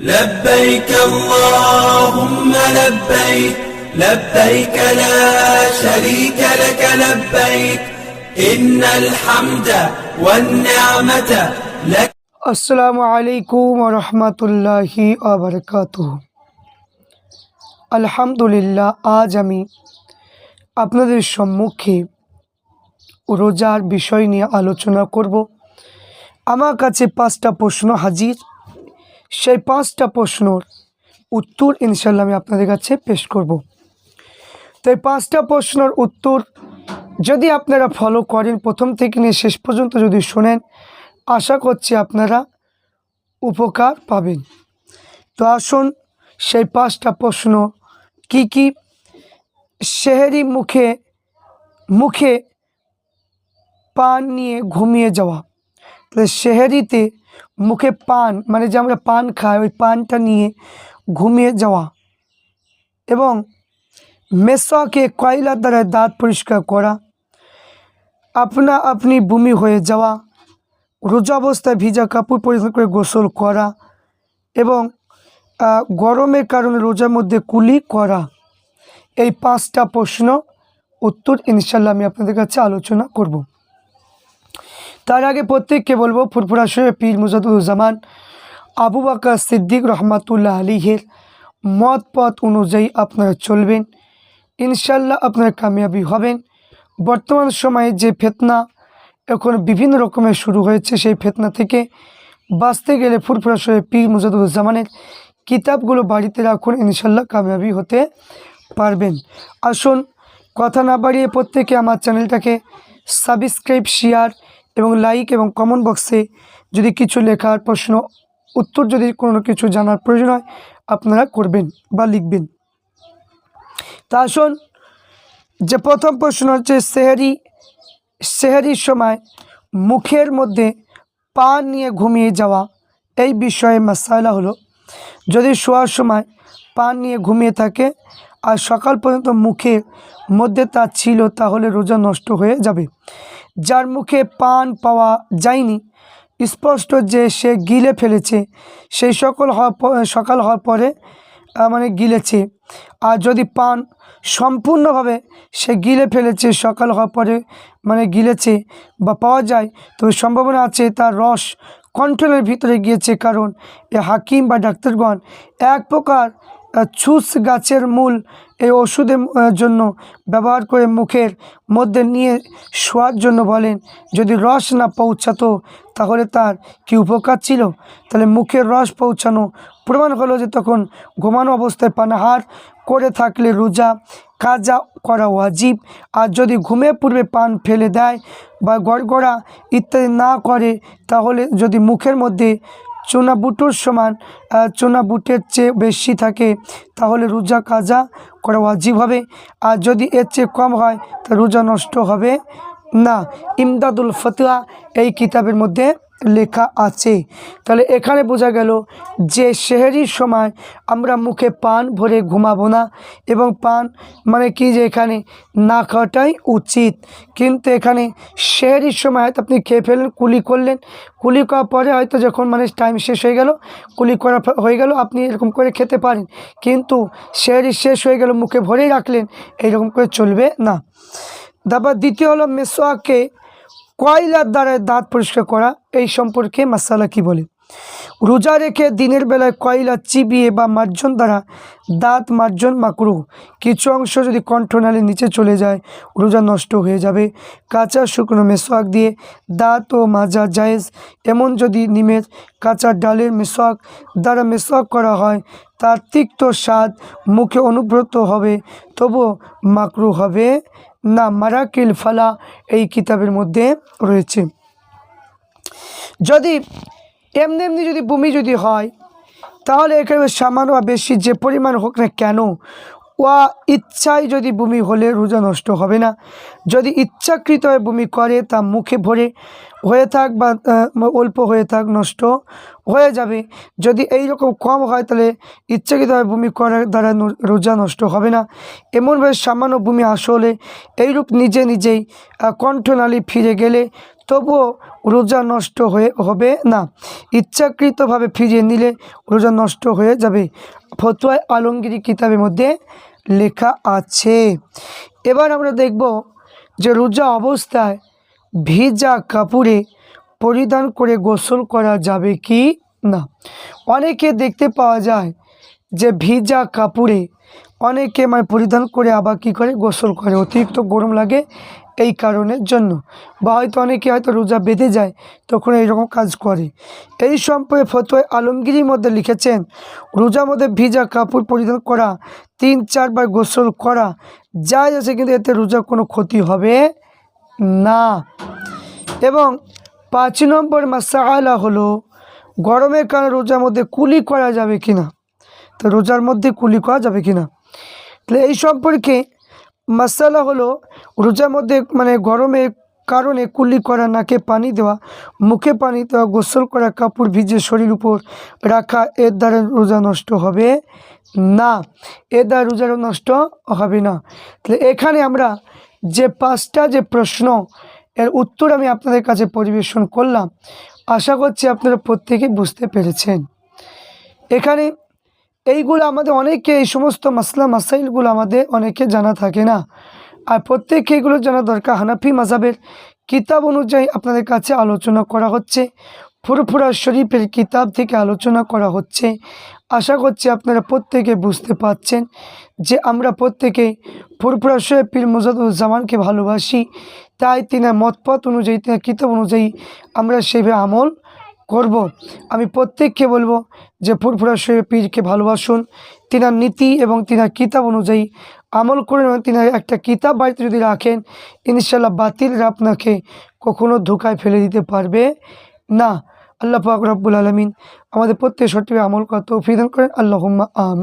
لبيك اللهم لبيك لبيك لا شريك لك لبيك إن الحمد والنعمة لك আসসালামু আলাইকুম রহমতুল্লাহি আবরকাত আলহামদুলিল্লাহ আজ আমি আপনাদের সম্মুখে রোজার বিষয় নিয়ে আলোচনা করব আমার কাছে পাঁচটা প্রশ্ন হাজির সেই পাঁচটা প্রশ্নর উত্তর ইনশাল্লাহ আমি আপনাদের কাছে পেশ করব। তো এই পাঁচটা প্রশ্নর উত্তর যদি আপনারা ফলো করেন, প্রথম থেকে নিয়ে শেষ পর্যন্ত যদি শোনেন, আশা করছি আপনারা উপকার পাবেন। তো আসুন সেই পাঁচটা প্রশ্ন কি কি? শেহেরি মুখে মুখে পান নিয়ে ঘুমিয়ে যাওয়া। তাহলে শেহেরিতে মুখে পান মানে যে আমরা পান খাই ওই পানটা নিয়ে ঘুমিয়ে যাওয়া এবং মেসোয়াকে কয়লার দ্বারা দাঁত পরিষ্কার করা, আপনা আপনি বমি হয়ে যাওয়া, রোজা অবস্থায় ভিজা কাপড় পরিধান করে গোসল করা এবং গরমের কারণে রোজার মধ্যে কুলি করা। এই পাঁচটা প্রশ্ন উত্তর ইনশাল্লাহ আমি আপনাদের কাছে আলোচনা করব। তার আগে প্রত্যেককে বলব, ফুরফুরা শরীফ পীর মুজাদুজ্জামান আবু বাকা সিদ্দিক রহমাতুল্লাহ আলীহের মত পথ অনুযায়ী আপনারা চলবেন। ইনশাল্লাহ আপনারা কামিয়াবি হবেন। বর্তমান সময়ে যে ফেতনা এখন বিভিন্ন রকমের শুরু হয়েছে, সেই ফেতনা থেকে বাঁচতে গেলে ফুরফুরা শরীফ পীর মুজাদুজ্জামানের কিতাবগুলো বাড়িতে রাখুন ইনশাল্লাহ কামিয়াবি হতে পারবেন। আসুন, কথা না বাড়িয়ে প্রত্যেকে আমার চ্যানেলটাকে সাবস্ক্রাইব শেয়ার এবং লাইক এবং কমেন্ট বক্সে যদি কিছু লেখার প্রশ্ন, উত্তর যদি কোনো কিছু জানার প্রয়োজন হয়, আপনারা করবেন বা লিখবেন। তা আসুন, যে প্রথম প্রশ্ন হচ্ছে, সেহারি, সেহারির সময় মুখের মধ্যে পান নিয়ে ঘুমিয়ে যাওয়া এই বিষয়ে মাসালা হলো, যদি শোয়ার সময় পান নিয়ে ঘুমিয়ে থাকে আর সকাল পর্যন্ত মুখের মধ্যে তা ছিল, তাহলে রোজা নষ্ট হয়ে যাবে। যার মুখে পান পাওয়া যায়নি। স্পষ্ট যে সে গিলে ফেলেছে, সেই সকল হওয়ার সকাল হওয়ার পরে মানে গিলেছে। আর যদি পান সম্পূর্ণভাবে সে গিলে ফেলেছে, সকাল হওয়ার পরে মানে গিলেছে বা পাওয়া যায়, তবে সম্ভাবনা আছে তার রস কন্ট্রোলের ভিতরে গিয়েছে কারণ এ হাকিম বা ডাক্তারগণ এক প্রকার ছুস গাছের মূল এই ওষুধের জন্য ব্যবহার করে মুখের মধ্যে নিয়ে শোয়ার জন্য বলেন, যদি রস না পৌঁছাতো তাহলে তার কি উপকার ছিল? তাহলে মুখের রস পৌঁছানো প্রমাণ হলো যে তখন ঘুমানো অবস্থায় পানাহার করে থাকলে রোজা কাজা করা ওয়াজিব। আর যদি ঘুমের পূর্বে পান ফেলে দেয় বা গড়গড়া ইত্যাদি না করে, তাহলে যদি মুখের মধ্যে চুনা বুটোর সমান চুনাবুটের বুটের চেয়ে বেশি থাকে, তাহলে রোজা কাজা করা ওয়াজিব হবে। আর যদি এর চেয়ে কম হয়, তা রোজা নষ্ট হবে না। ইমদাদুল ফতুয়া এই কিতাবের মধ্যে লেখা আছে। তাহলে এখানে বোঝা গেল যে শেহরির সময় আমরা মুখে পান ভরে ঘুমাবো না এবং পান মানে কি যে এখানে না খাওয়াটাই উচিত। কিন্তু এখানে শেহরির সময় হয়তো আপনি খেয়ে ফেললেন, কুলি করলেন। কুলি করার পরে হয়তো যখন মানে টাইম শেষ হয়ে গেল, কুলি করা হয়ে গেল, আপনি এরকম করে খেতে পারেন। কিন্তু শেহরি শেষ হয়ে গেল, মুখে ভরেই রাখলেন, এইরকম করে চলবে না। তারপর দ্বিতীয় হলো মেসোয়াকে কয়লার দ্বারা দাঁত পরিষ্কার করা, এই সম্পর্কে মাসালা কি বলে? রোজা রেখে দিনের বেলায় কয়লা চিবিয়ে বা মার্জন দ্বারা দাঁত মার্জন মাকরু, কিছু অংশ যদি কণ্ঠনালীর নিচে চলে যায়, রোজা নষ্ট হয়ে যাবে। কাঁচা শুকনো মেসোয়াক দিয়ে দাঁত ও মাজা জায়েজ, এমন যদি নিমের কাঁচা ডালের মেসোয়াক দ্বারা মেসোয়াক করা হয়, তার তিক্ত স্বাদ মুখে অনুব্রত হবে, তবুও মাকরু হবে না, মারাকিল ফালা এই কিতাবের মধ্যে রয়েছে। যদি এমনি এমনি যদি বমি যদি হয়, তাহলে এখানে সামান্য বা বেশি যে পরিমাণ হোক না কেন ওয়া ইচ্ছায় যদি বমি হলে রোজা নষ্ট হবে না। যদি ইচ্ছাকৃত হয়ে বমি করে, তা মুখে ভরে হয়ে থাক বা অল্প হয়ে থাক, নষ্ট হয়ে যাবে। যদি এই রকম কম হয়, তাহলে ইচ্ছাকৃতভাবে বমি করার দ্বারা রোজা নষ্ট হবে না। এমনভাবে সামান্য বমি আসলে এইরূপ নিজে নিজেই কণ্ঠনালী ফিরে গেলে তবুও রোজা নষ্ট হয়ে হবে না। ইচ্ছাকৃতভাবে ফিরিয়ে নিলে রোজা নষ্ট হয়ে যাবে। ফতোয়ায় আলমগিরি কিতাবের মধ্যে লেখা আছে। এবার আমরা দেখব যে রোজা অবস্থায় ভিজা কাপড়ে পরিধান করে গোসল করা যাবে কি না। অনেকে দেখতে পাওয়া যায় যে ভিজা কাপড়ে অনেকে মানে পরিধান করে আবার কী করে? গোসল করে। অতিরিক্ত গরম লাগে এই কারণের জন্য। বা হয়তো অনেকে হয়তো রোজা বেঁধে যায়, তখন এইরকম কাজ করে। এই সম্পর্কে ফতোয় আলমগিরির মধ্যে লিখেছেন, রোজার মধ্যে ভিজা কাপড় পরিধান করা, তিন চারবার গোসল করা, যা আছে কিন্তু এতে রোজার কোনো ক্ষতি হবে না। এবং পাঁচ নম্বর মাসালা হলো, গরমের কারণে রোজার মধ্যে কুলি করা যাবে কি না তো রোজার মধ্যে কুলি করা যাবে কি না তাহলে এই সম্পর্কে মাসালা হলো রোজার মধ্যে মানে গরমের কারণে কুলি করা, নাকে পানি দেওয়া, মুখে পানি দেওয়া, গোসল করা, কাপড় ভিজে শরীর উপর রাখা এর দ্বারা রোজা নষ্ট হবে না। এর দ্বারা রোজা নষ্ট হবে না। তাহলে এখানে আমরা যে পাঁচটা যে প্রশ্ন, এর উত্তর আমি আপনাদের কাছে পরিবেশন করলাম। আশা করছি আপনারা প্রত্যেকে বুঝতে পেরেছেন। এখানে এইগুলো আমাদের অনেকে, এই সমস্ত মাসলা, মাসাইলগুলো আমাদের অনেকে জানা থাকে না। আর প্রত্যেককে এগুলো জানা দরকার। হানাফি মাজাবের কিতাব অনুযায়ী আপনাদের কাছে আলোচনা করা হচ্ছে। ফুরফুরা শরীফের কিতাব থেকে আলোচনা করা হচ্ছে। আশা করছি আপনারা প্রত্যেকে বুঝতে পাচ্ছেন যে আমরা প্রত্যেকে ফুরফুরা শরীফ পীর মুজাদুজ্জামানকে ভালোবাসি। তাই তিনার মতপথ অনুযায়ী, তিনার কিতাব অনুযায়ী আমরা সেভাবে আমল করব। আমি প্রত্যেককে বলব যে ফুরফুরা শরীফ পীরকে ভালোবাসুন। তিনার নীতি এবং তিনার কিতাব অনুযায়ী আমল করে এবং তিনার একটা কিতাব বাড়িতে যদি রাখেন ইনশাল্লাহ বাতিল আপনাকে কখনো ধোকায় ফেলে দিতে পারবে না। আল্লাহ পাক রব্বুল আলমিন আমাদের প্রত্যেক সঠিক আমল করা ফিদান দান করেন। আল্লাহ আমিন।